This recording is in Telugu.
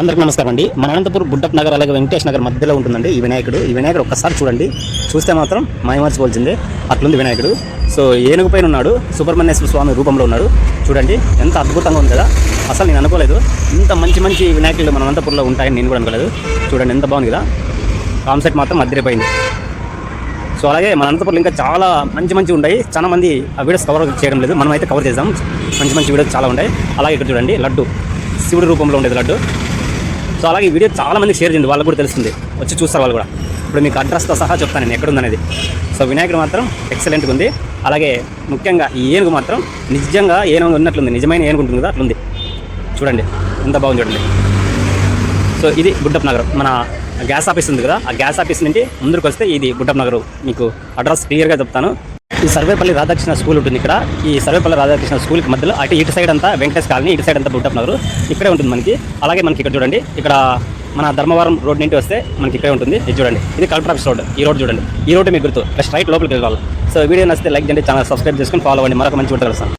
అందరికీ నమస్కారం అండి. మన అనంతపురం బుడ్డప్ నగర్ అలాగే వెంకటేష్ నగర్ మధ్యలో ఉంటుందండి ఈ వినాయకుడు. ఈ వినాయకుడు ఒక్కసారి చూడండి. చూస్తే మాత్రం మాయమర్చిపోవాల్సిందే అట్లుంది వినాయకుడు. సో ఏనుగు పైన ఉన్నాడు. సుబ్రహ్మణ్యేశ్వర స్వామి రూపంలో ఉన్నాడు. చూడండి ఎంత అద్భుతంగా ఉంది కదా. అసలు నేను అనుకోలేదు. ఇంత మంచి మంచి వినాయకులు మన అనంతపురంలో ఉంటాయని నేను కూడా అనుకోలేదు. చూడండి ఎంత బాగుంది కదా. కాన్సెప్ట్ మాత్రం అద్దరిపోయింది. సో అలాగే మన అనంతపురంలో ఇంకా చాలా మంచి మంచి ఉన్నాయి చాలా మంది ఆ వీడియోస్ కవర్ చేయడం లేదు. మనం అయితే కవర్ చేద్దాం. మంచి మంచి వీడియోస్ చాలా ఉన్నాయి అలాగే ఇక్కడ చూడండి లడ్డు. శివుడి రూపంలో ఉండేది లడ్డు. సో అలాగే ఈ వీడియో చాలా మందికి షేర్ చేయండి వాళ్ళకి కూడా తెలుస్తుంది. వచ్చి చూస్తారు వాళ్ళు కూడా. ఇప్పుడు మీకు అడ్రస్తో సహా చెప్తాను నేను ఎక్కడుందనేది. సో వినాయకుడు మాత్రం ఎక్సలెంట్గా ఉంది. అలాగే ముఖ్యంగా ఈ ఏనుగు మాత్రం నిజంగా ఏనుగు ఉన్నట్లుంది. నిజమైన ఏనుగు ఉంటుంది కదా అట్లుంది చూడండి ఎంత బాగుంది చూడండి. సో ఇది గుడ్డప్ నగర్. మన గ్యాస్ ఆఫీస్ ఉంది కదా ఆ గ్యాస్ ఆఫీస్ నుండి ముందుకు వస్తే ఇది గుడ్డప్ నగర్. మీకు అడ్రస్ క్లియర్గా చెప్తాను. ఈ సర్వేపల్లి రాధాకృష్ణ స్కూల్ ఉంటుంది ఇక్కడ. ఈ సర్వేపల్లి రాధాకృష్ణ స్కూల్కి మధ్యలో అటు ఇటు సైడ్ అంతా వెంకటేష్ కాలనీ ఇటు సైడ్ అంతా గుడ్డప్ నగర్ ఇక్కడే ఉంటుంది మనకి. అలాగే మనకి ఇక్కడ చూడండి ఇక్కడ మన ధర్మవరం రోడ్ నుండి వస్తే మనకి ఇక్కడే ఉంటుంది. ఇది చూడండి ఇది కలెక్టర్ ఆఫీస్ రోడ్ ఈ రోడ్ చూడండి. ఈ రోడ్ మీకు గుర్తు స్ట్రైట్ లోపలికి వెళ్ళాలి. సో వీడియో నచ్చితే లైక్ చేయండి ఛానల్ సబ్స్క్రైబ్ చేసుకొని ఫాలో అవ్వండి. మరొక మంచి ఉంటుంది